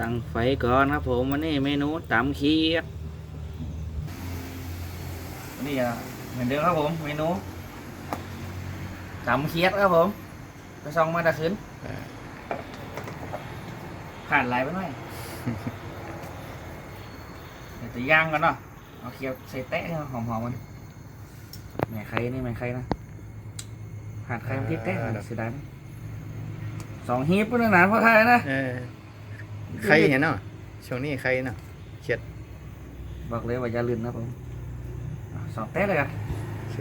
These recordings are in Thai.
ดังไฟก่อนครับผมวันนี้เมนูตำเคียดวันนี้อะเหมือนเดิมครับผมเมนูตำเคียดครับผมไปซองมาตะคืนอ่าผ่านไหลไปหน่อยเดี๋ยวจะย่างกันเนาะเอาเคียวใส่แตะให้หอมๆมันแม่ใครนี่แม่ใครนะผ่านใครมันที่แตะเสียดายนะสองฮีบปุ่นนานเพราะไทยนะเออ ใครเห็นเนาะช่วงนี้ใครเนาะบอกเลยว่าอย่าลืมนะผมอะสองแต้เลยกันโอเค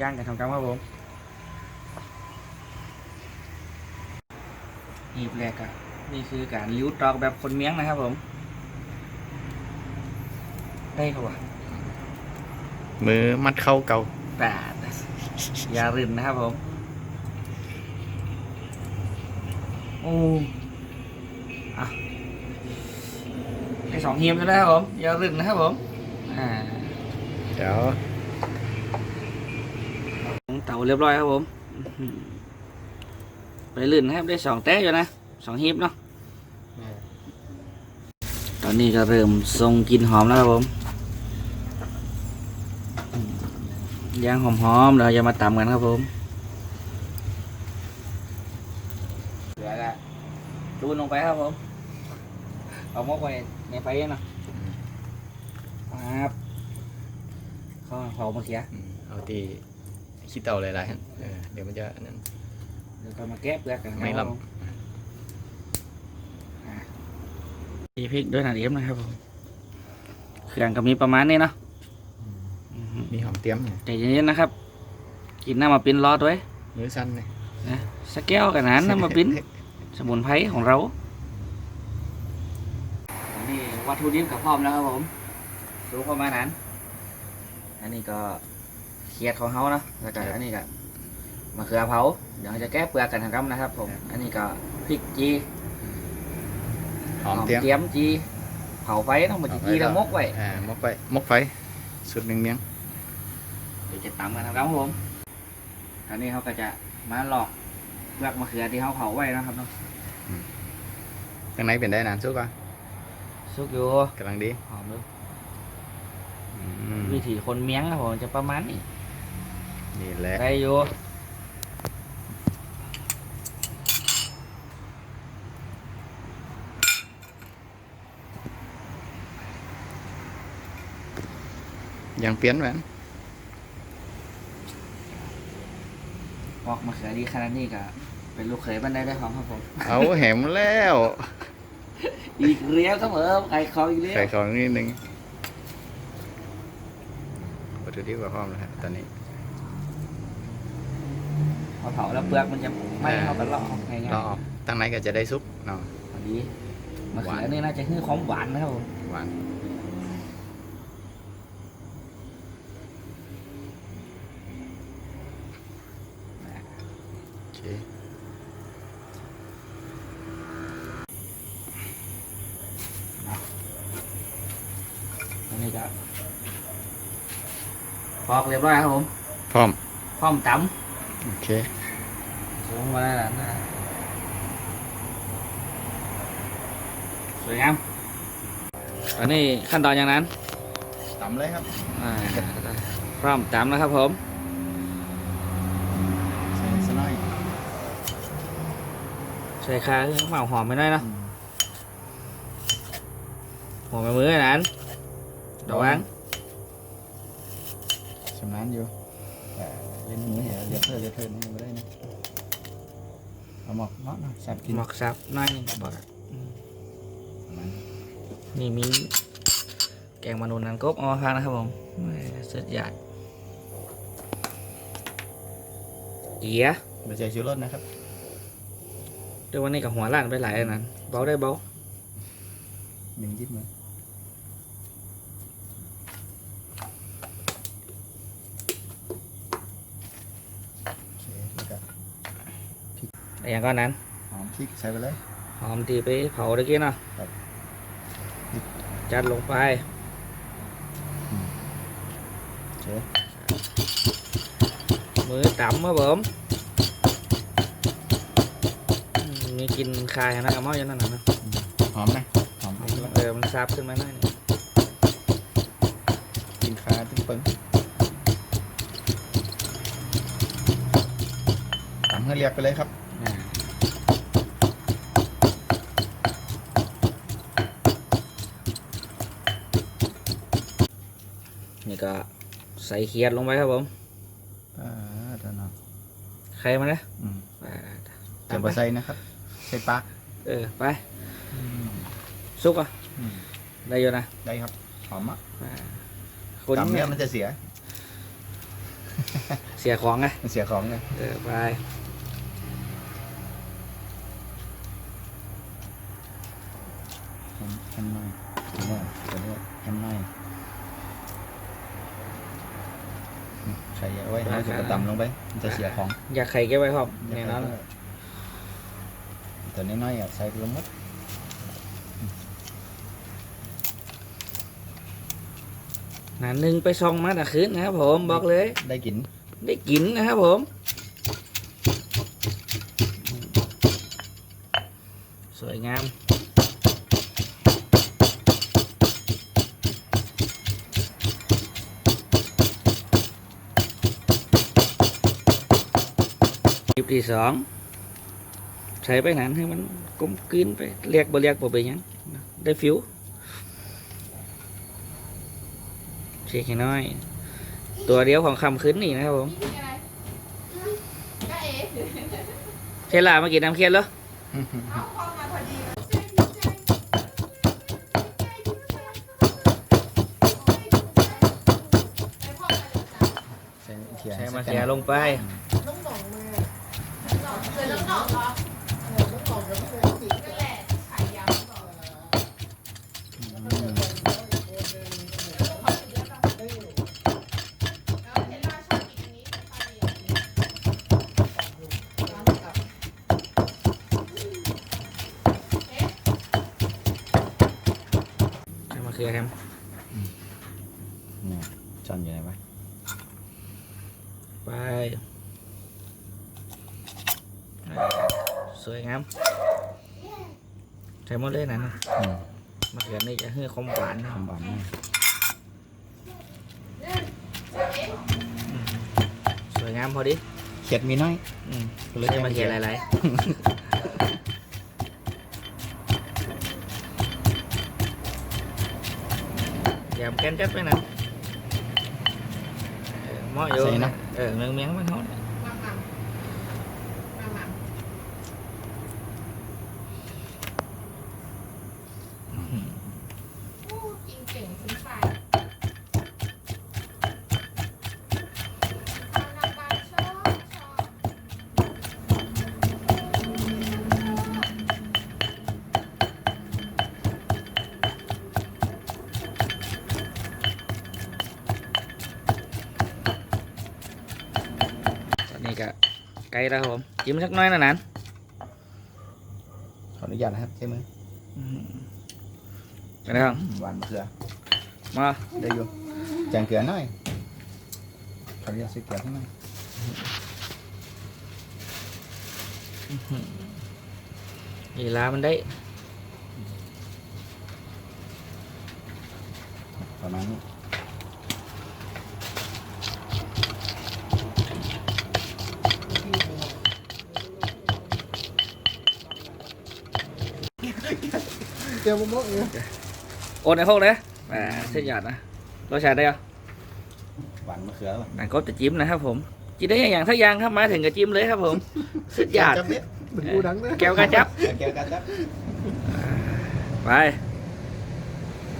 ย่างกันทำกันครับผมหีบแรกอะนี่คือการลิ้วตอกแบบคนเมียงนะครับผม ได้ครับวะมือมัดเข้าเก่าแปดอย่าลืมนะครับผม โอ้อะได้ สองเฮียมแล้วนะครับผมอย่าลืมนะครับผมอ่าเดี๋ยวเต่าเรียบร้อยครับผมอื้อหือไปลื่นนะครับได้สองแต้อยู่นะสองฮีบเนาะตอนนี้ก็เริ่มทรงกลินหอมแล้วครับผมอืมย่างหอมๆเราจะมาตำกันครับผมเหลือละดูนลงไปครับผม เอามกไว้ในไฟเนาะครับเข้าเผามาเขียอืมเอาตีขี้เต่าหลายๆฮะเออเดี๋ยวมันจะอันนั้น เดี๋ยวก็มาแก้เปลือกกันไม่ลมีพริกด้วยนะเดียมนะครับผมเครื่องก็มีประมาณนี้เนาะอือหือมีหอมเตรียมเนี่ยใจเย็นๆนะครับ กินน้ำมาปิ้นรอดไว้มือสั้นเลย นะสักแก้วกันนั้นน้ำมาปิ้น สมุนไพรของเราอันนี้ วัตถุดิบกับพร้อมแล้วครับผมรู้ประมาณนั้น อันนี้ก็เคียดของเขาเนาะแล้วก็อันนี้ก็มะเขือเผา เดี๋ยวเราจะแก้เปลือกกันทั้งกำนะครับ ผม อันนี้ก็พริกจีหอมเตรียมเตรียมจี เผาไฟต้องมาจีแล้วมกไว้อ่ามกไฟมกไฟสุดหนึ่งเมียงเดี๋ยวจะตำกันนะครับผมอันนี้เขาก็จะมาหลอกเปลือกมะเขือที่เขาเผาไว้นะครับเนาะข้างในเป็นได้นานสุกอะ ซุกอยู่กำลังดีหอมเลยอืมวิถีคนเมียงครับผมจะประมาณนี้นี่แหละได้อยู่ยังเปลี่ยนแหวนปอกมะเขือดีขนาดนี้ก็เป็นลูกเขยบ้านได้ได้ของครับผม เอาแหมแล้ว อีกเรียวครับผมไข่เขาอีกเรียว ใส่ของนิดนึงวัตถุดิบก็พร้อมแล้วฮะตอนนี้ พอเผาแล้วเปลือกมันจะไม่เข้ากันหรอกง่ายรอออกตั้งไหนก็จะได้ซุปเนาะๆพอดีมะหเขืวานอนี่น่าจะคือความหวานนะครับผมหวานโอเค อันนี้ก็ ปอกเรียบร้อยครับผมพร้อมพร้อมตโอเคำสูงมาแล้วนะสวยงามอันนี้ขั้นตอนอย่างนั้นตำเลยครับอ่าพร้อมตำนะครับผมใส่สน้อยใส่ขาเหมาหอมไปหน่อยเนาะหอมไปมือนะนั้ นดอกวางชำนาญอยู่แต่เล่นมือเหี้ยเลือดเธอเลือดเธอนี่ไม่ได้นะเอาหมอกเนาะนะสับกินหมอกซับหน้อยหนึงบอกอะประมาณนี้นี่มีแกงมะนุนนันกบเอามาพักนะครับผมแหม่สุดยอดเกียร์ไม่ใช่ชูรสนะครับเดี๋ยววันนี้กับหัวล้านไปหลายอันนั้นเบาได้เบาหนึ่งยิบมือโอเคแล้วก็ ไอ้อย่างก้อนนั้นหอมพริกใส่ไปเลยหอมทีไปเผาตะกี้เนาะครับจัดลงไปโอเคมือต่ำครับผมอืมมีกลินคายนะกระหม้ออย่างนั้นนะหอมนะหอมเออมันซาบขึ้นมาหน่อยนี่กินคาตึ้งปึ้งตามให้เรียกไปเลยครับ นี่ก็ใส่เขียดลงไปครับผมอ่าตอนนั้นใครมาเนี่ยอืมอ่าเดี๋ยวมาใส่นะครับ ใส่ปลักเออไปซุกอะอืมได้อยู่นะได้ครับ หอมอะอ่าคนตำเนี่เนี่ยยมันจะเสีย เสียของไงมันเสียของไงเออไปแฮมแฮมน้อยตัวนี้ตัวนี้แฮมน้อย อืมใส่เอาไว้ให้สุกตำลงไปมันจะเสียของอยากไข่เก็บไว้ครับแน่นอนตัวนี้น้อยๆอะใส่ไปลงหมดนะหนึ่งไปซองมาแต่คืนนะครับผมบอกเลย ได้กิน ได้กินนะครับผมสวยงาม ที่สองใส่ไปหนันให้มันกลมกลืนไปเรียกบ่เรียกบ่ไปยังได้ฟิวเช็คให้น้อย ตัวเดียวของคำคืนนี่นะครับผมเทล่ามากินน้ำเคียนเหรอเอาพอมาพอดีใจพ่อมาเลยจ้ะใช้มาเสียลงไปน้องหนองมาหน่อ งเคยน้องหน่องเหรอเออน้องหน่องกับน้องหน่องติดกันแหละขายยำก่อนอืมแล้วเขาติดแล้วก็แล้วเทล่าชอบกินอันนี้ไปไปเอ๊ะใช้มาเคือครับเนี่ยจอนอยู่ไหนวะไป วยงามใช้หมดเลยนะนะอืมมะเขือนี่จะให้ความหวานนะทำหวานมากสวยงามพอดีเขียดมีน้อยอืมเลยใช้มาเขือหลายๆอย่าแกนจัดไปนะเออหม้ออยู่เออเมียงเมียงๆมันเขาเนี่ย กลแล้วครับผมจิ้มสักหน้อยนะนันขออนุญาตนะครับใช่ไหมไปเลยครับหวานมะเขือมาได้อยู่จางเกลือหน่อยขออนุญาตใส่เกลือให้หน่อยอีลามันได้ ประมาณนี้ เดี๋ยวผมบอกเองโอนในพวกเลยอ่าเส้นหยาดนะรสชาติได้เหรอหวานมะเขือว่ะนายก็จะจิ้มนะครับผมจิ้มได้อย่างทักอย่างครับมาถึงก็จิ้มเลยครับผมสุดยอดจับเม็ดเหมือนกูดังนะแก้วกระจับแก้วกันครับไป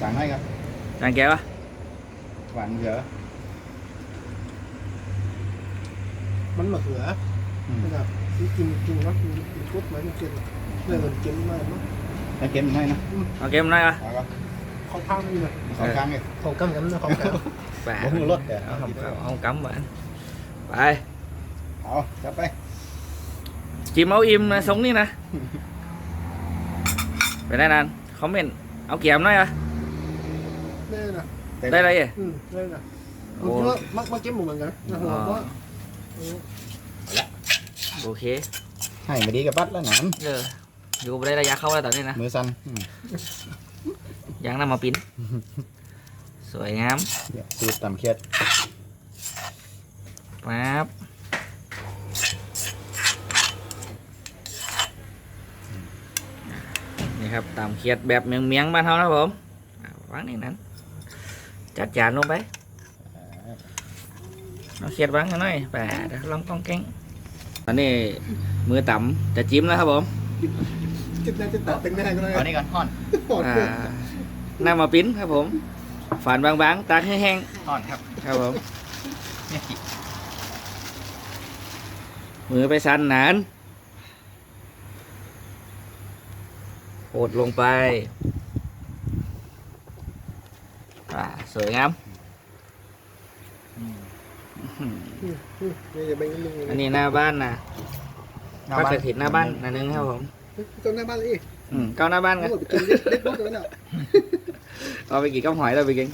จางให้ครับจานแก้วอะหวานมะเขือมันมะเขืออืมนะครับที่กินกินว่ากินกินปุ๊บมันเกินเลยเหมือนกินมากมั้ง ให้เค็มให้นะเอาเกมหน่อยอะเอาก็เขาพังนี่นะสองครั้งเลยของกำกันนะของกำแปะผมรสแต่เอาเอาเอากำหวานไปเอาจับไปจิ้มเอาอิ่มนะสงนี่นะไปได้นานคอมเมนต์เอาเกียมหน่อยอะได้นะได้ไรอะอืมได้นะโอ้มันก็มักมาเก็บหมูเหมือนกันนะหัวก็โอเคให้มาดีกับปัดแล้วหนามเออ อยู่ไม่ได้ระยะเข้าแล้วตอนนี้นะ มือสั่นอืมยางนำมาปิ้น สวยงามเดี๋ยวสูตรตำเครียดปั๊บนี่ครับตามเขียดแบบเมียงเมียงๆบ้านเขานะครับผมอ่าวางนี่นั้น จัดจานลงไปเราเขียดวางกันหน่อยแปะเดี๋ยวลองต้องแกงตอนนี้มือต่ำจะจิ้มแล้วครับผม จิตน่าจะตัดเป็นแน่ก็ได้เอานี่ก่อนห่อนปอดอ่าเกินน้ำมาปิ้นครับผมฝานบางๆ ตากแห้งห่อนครับๆครับผม เนี่ยกิมือไปสันหนานโอดลงไปอ่าสวยงามนี่อย่าไปนึงอันนี้หน้าบ้านนะพักกระถินหน้าบ้านนันนึงครับผม จนหน้าบ้านเลยอืมเก้าหน้าบ้านกันหมดไปกินเล็กๆแล้วน่ะเอาไปกี่ก้าวหอยเราไปกิน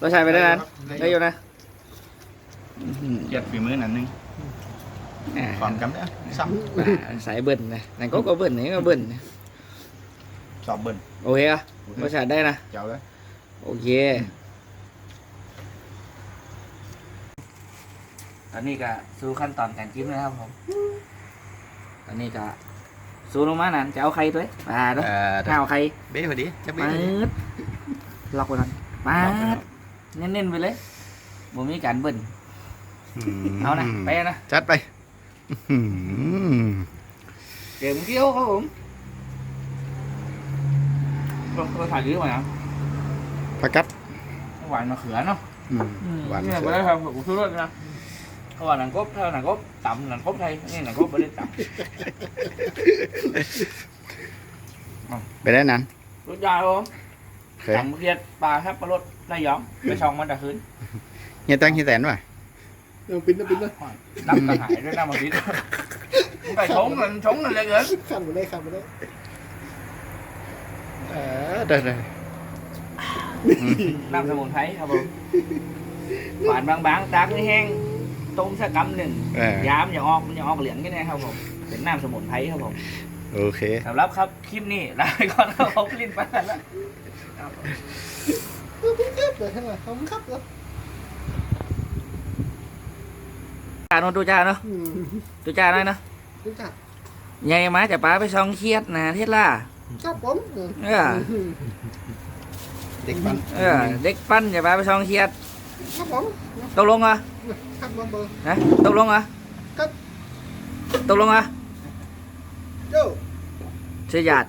รสชาติไปได้นั้นได้อยู่นะอื้อหือเครียดฝีมือหนั่นนึงอ่าก่อนกำเนี่ยซ้อ่าสายเบิ่นนะนั่นก็ก็เบิ่นนี่ก็เบิ่นนะำสอบเบิ้ลโอเคอะรสชาติได้นะ เจ้าเลยโอเค ตอนนี้ก็สู่ขั้นตอนการจิ้มนะครับผม ตอนนี้ก็ สู่ลงมานั่นจะเอาไข่ด้วยมาด้วยเออข้าวไข่เบ้พอดีจะเบ้มาพอดีดล็อกไว้ก่อนมาดเน้นๆไปเลยบ่มีการเบิ่นเอานะไปนะจัดไปอื้อหือเกมเกี้ยวครับผมก็ก็ถ่ายดีกว่านะผักกัดหวานมะเขือเนาะอืมหวานนี่เสืไม่อได้ครับผมซื้อรถนะ เขาว่าหนังกบถ้าหนังกบต่ำหนังกบไทยนี่หนังกบไม่ได้ต่ไปได้นั้นำรถยาวผมโอเคต่ำเครียดปลาครับปลารถได้ยอมไปช่องมันจะคืนเฮียตั้งเฮียแสนป่ะเออปิ้นนะปิ้นนะน้ำกระหายด้วยน้ำมันพิษมันไปชงมันชงนั่นเลยเกินขันมาได้ขันมาได้เออได้ได้น้ำสมุนไพรครับผมหวานบางๆตากให้แห้ง ต้มสักกำหนึ่งเออยามอย่าออกมันอย่าออกเหลืองกันนะครับผมเป็นน้ำสมุนไพรครับผมโอเค สำหรับครับคลิปนี้ลาไปก่อนครับผมลิ้นไปแล้วเออปิ้นเจ็บเลยทั้งหลายขอบคุณครับแล้วจานโนตูจาเนาะอืมตูจาหน่อยเนาะรู้จักใหญ่มาจะป้าไปซองเครียดนะเทศล่าครับผมเออเออเด็กมันเออเด็กปั้นจะป้าไปซองเครียด ครับผมตกลงเหรครับบอมเบอร์นะตกลงเหรครับตกลงเหรอโจเสียหยาด